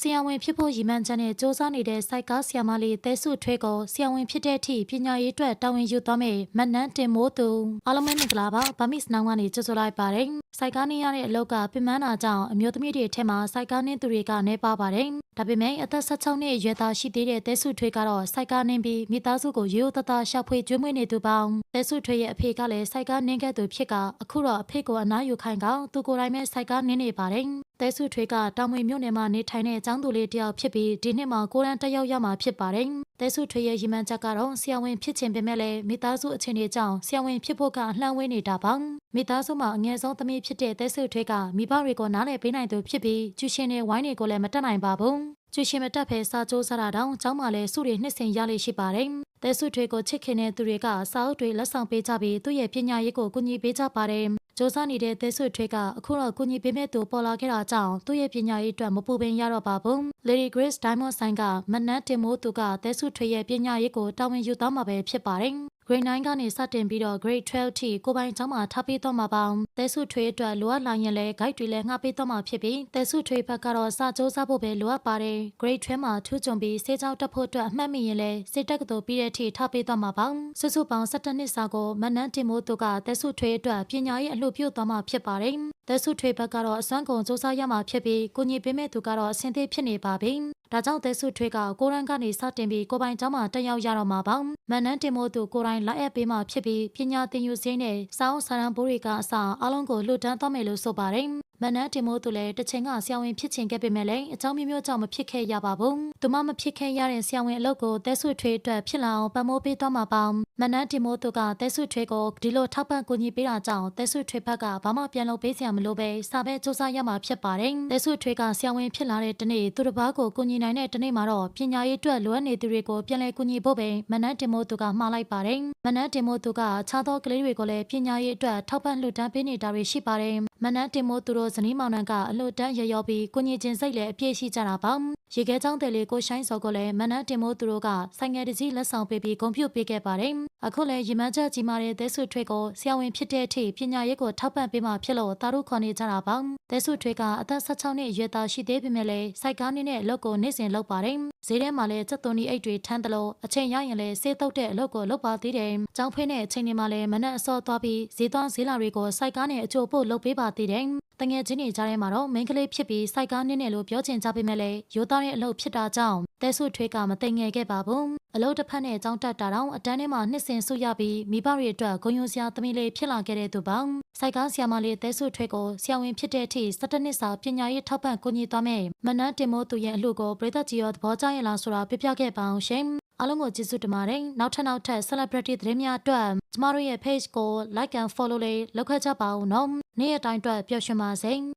ဆရာဝန်ဖြစ်ဖို့ရည်မှန်းချက်နဲ့စ조사နေတဲ့စိုက်ကားဆရာမလေးတဲဆုထွေးကိုဆရာဝန်ဖြစ်တဲ့အထိပညာရေးအတွက်တာဝန်ယူသွားမယ်မတ်နန်းတင်မိုးသူအားလုံးပဲမင်္ဂလာပါဗမစ်စနောင်းကနေကြိုဆိုလိုက်ပါတယ်စိုက်ကားနေရတဲ့အလောက်ကပြင်းပန်းတာကြောင့်အမျိုးသမီးတွေထဲမှာစိုက်ကားနေသူတွေကနေပါပါတယ်ဒါပေမဲ့အသက်16နှစ်အရွယ်သားရှိသေးတဲ့တဲဆုထွေးကတော့စိုက်ကားနေပြီးမိသားစုကိုရိုးရိုးသားသားရှာဖွေကျွေးမွေးနေသူပေါင်းတဲဆုထွေးရဲ့အဖေကလည်းစိုက်ကားနင်းခဲ့သူဖြစ်ကအခုတော့အဖေကိုအနားယူခိုင်းကသူကိုယ်တိုင်ပဲစိုက်ကားနင်းနေပါတယ် တဲဆုထွေးကတောင်မွေမြို့နယ်မှာနေထိုင်တဲ့အကြောင်းသူလေးတစ်ယောက်ဖြစ်ပြီးဒီနှစ်မှာကိုရန်တက်ရောက်ရမှာဖြစ်ပါတယ်တဲဆုထွေးရဲ့ရည်မှန်းချက်ကတော့ဆရာဝန်ဖြစ်ချင်ပေမဲ့လည်းမိသားစုအခြေအနေကြောင့်ဆရာဝန်ဖြစ်ဖို့ကအလှမ်းဝေးနေတာပါမိသားစုမှာအငယ်ဆုံးသမီးဖြစ်တဲ့တဲဆုထွေးကမိဘတွေကိုနားလည်ပေးနိုင်သူဖြစ်ပြီးကျူရှင်နဲ့ဝိုင်းတွေကိုလည်းမတက်နိုင်ပါဘူးကျူရှင်မတက်ဖဲစာကြိုးစားတာတောင်ကျောင်းမှာလည်းစုတွေနှစ်ဆင်ရလိရှိပါတယ်တဲဆုထွေးကိုချစ်ခင်တဲ့သူတွေကစာအုပ်တွေလက်ဆောင်ပေးကြပြီးသူ့ရဲ့ပညာရေးကိုကူညီပေးကြပါတယ် စူးစမ်းနေတဲ့သဲဆွေထွေးကအခုတော့ကုညီပေးမဲ့သူပေါ်လာခဲ့တာကြောင့်သူ့ရဲ့ပညာရေးအတွက်မပူပင်ရတော့ပါဘူး Lady Grace Diamond Sign ကမနတ်တင်မိုးသူကသဲဆွေထွေးရဲ့ပညာရေးကိုတာဝန်ယူသွားမှာပဲဖြစ်ပါတယ် Grade 9ကနေစတင်ပြီးတော့ Grade 12ထိကိုပိုင်ကျောင်းမှာထားပေးတော့မှာပါ။တဲဆုထွေးအတွက်လိုအပ်လာရင်လည်း guide တွေလည်းငှားပေးတော့မှာဖြစ်ပြီးတဲဆုထွေးဘက်ကတော့စာကြိုးစားဖို့ပဲလိုအပ်ပါတယ်။ Grade 12မှာထူးချွန်ပြီးစေချောင်းတက်ဖို့အတွက်အမှတ်မိရင်လည်းစေတက်ကတော်ပြီးတဲ့အထိထားပေးတော့မှာပါ။စုစုပေါင်း17နှစ်စာကိုမနန်းတင်မိုးသူကတဲဆုထွေးအတွက်ပညာရေးအလှပြုသွားမှာဖြစ်ပါတယ်။တဲဆုထွေးဘက်ကတော့အစွမ်းကုန်စူးစမ်းရမှာဖြစ်ပြီးကိုညီပေးမဲ့သူကတော့အဆင်သင့်ဖြစ်နေပါပြီ။ဒါကြောင့်တဲဆုထွေးကကိုရန်ကနေစတင်ပြီးကိုပိုင်ကျောင်းမှာတက်ရောက်ရတော့မှာပါ။မနန်းတင်မိုးသူကိုရိုင်းလိုက်အပ်ပေးမှာဖြစ်ပြီးပညာသင်ယူစင်းနဲ့စောင်းဆာရန်ဘိုးတွေကအစားအလုံးကိုလှူဒန်းသွားမယ်လို့ဆိုပါတယ်။ မနန်းတင်မိုးသူလည်းတစ်ချိန်ကဆရာဝန်ဖြစ်ချင်ခဲ့ပေမဲ့လည်းအကြောင်းမျိုးမျိုးကြောင့်မဖြစ်ခဲ့ရပါဘူး။သူမမဖြစ်ခဲ့ရတဲ့ဆရာဝန်အလုပ်ကိုတဲဆွထွေးအတွက်ဖြစ်လာအောင်ပံ့ပိုးပေးသွားမှာပါ။မနန်းတင်မိုးသူကတဲဆွထွေးကိုဒီလိုထောက်ပံ့ကူညီပေးတာကြောင့်တဲဆွထွေးဘက်ကဘာမှပြန်လုပ်ပေးစရာမလိုပဲစာပဲစူးစမ်းရမှာဖြစ်ပါတယ်။တဲဆွထွေးကဆရာဝန်ဖြစ်လာတဲ့တနေ့သူတစ်ပါးကိုကူညီနိုင်တဲ့တနေ့မှာတော့ပညာရေးအတွက်လိုအပ်နေသူတွေကိုပြန်လည်ကူညီဖို့ပဲမနန်းတင်မိုးသူကမှားလိုက်ပါတယ်။မနန်းတင်မိုးသူကခြားသောကလေးတွေကိုလည်းပညာရေးအတွက်ထောက်ပံ့လှူဒန်းပေးနေတာတွေရှိပါတယ်။ မနန်းတင်မိုးသူတို့ဇနီးမောင်နှံကအလှူဒန်းရရောပြီးကိုညီချင်းစိတ်လည်းအပြည့်ရှိကြတာပါရေခဲချောင်းတယ်လေးကိုရှိုင်းစော်ကိုလည်းမနန်းတင်မိုးသူတို့ကဆိုင်ငယ်တစ်စီးလက်ဆောင်ပေးပြီးဂုဏ်ပြုပေးခဲ့ပါတယ်အခုလည်းရီမန်းချက်ကြီးမားတဲ့သဲဆုထွေးကိုဆရာဝန်ဖြစ်တဲ့အထိပညာရေးကိုထောက်ပံ့ပေးမှဖြစ်လို့တာတို့ခေါ်နေကြတာပါသဲဆုထွေးကအသက်16နှစ်အရွယ်သားရှိသေးပေမဲ့လည်းစိုက်ကားနေတဲ့အလုပ်ကိုနေ့စဉ်လုပ်ပါတယ်ဈေးထဲမှာလည်းစက်သွန်ဒီအိတ်တွေထမ်းတယ်လို့အချိန်ရရင်လည်းဆေးတုတ်တဲ့အလုပ်ကိုလုပ်ပါသေးတယ်။ကျောင်းဖေးတဲ့အချိန်တွေမှာလည်းမနက်အစောသွားပြီးဈေးသွားဈေးလာတွေကိုစိုက်ကားနဲ့အကျိုးဖို့လုပ်ပေးပါသေးတယ်။တငယ်ချင်းတွေကြားထဲမှာတော့မိန်းကလေးဖြစ်ပြီးစိုက်ကားနင်းနေလို့ပြောချင်ကြပေမဲ့လည်းရိုးသားတဲ့အလုပ်ဖြစ်တာကြောင့်တဲဆုထွေးကမသိငယ်ခဲ့ပါဘူး။အလုပ်တစ်ဖက်နဲ့ကြောင်းတက်တာတော့အတန်းထဲမှာနှစ်ဆင်ဆုရပြီးမိဘတွေအတွက်ဂုဏ်ယူစရာသမီးလေးဖြစ်လာခဲ့တဲ့သူပါ။စိုက်ကားဆရာမလေးတဲဆုထွေးကိုဆရာဝန်ဖြစ်တဲ့အထိ17နှစ်စာပညာရေးထောက်ပံ့ကူညီသွားမယ်။မနန်းတင်မိုးသူရဲ့အလှကိုပြည်သက်ကြီးရောသဘောကျရင်လားဆိုတာပြပြခဲ့ပါအောင်ရှင်။အားလုံးကိုကျေးဇူးတင်ပါတယ်။နောက်ထပ်နောက်ထပ် celebrity သတင်းများအတွက်ကျမတို့ရဲ့ page ကို like and follow လေးလုပ်ခဲ့ကြပါဦးနော်။ နေ့ရက်တိုင်းအတွက်ပျော်ရွှင်ပါစေ။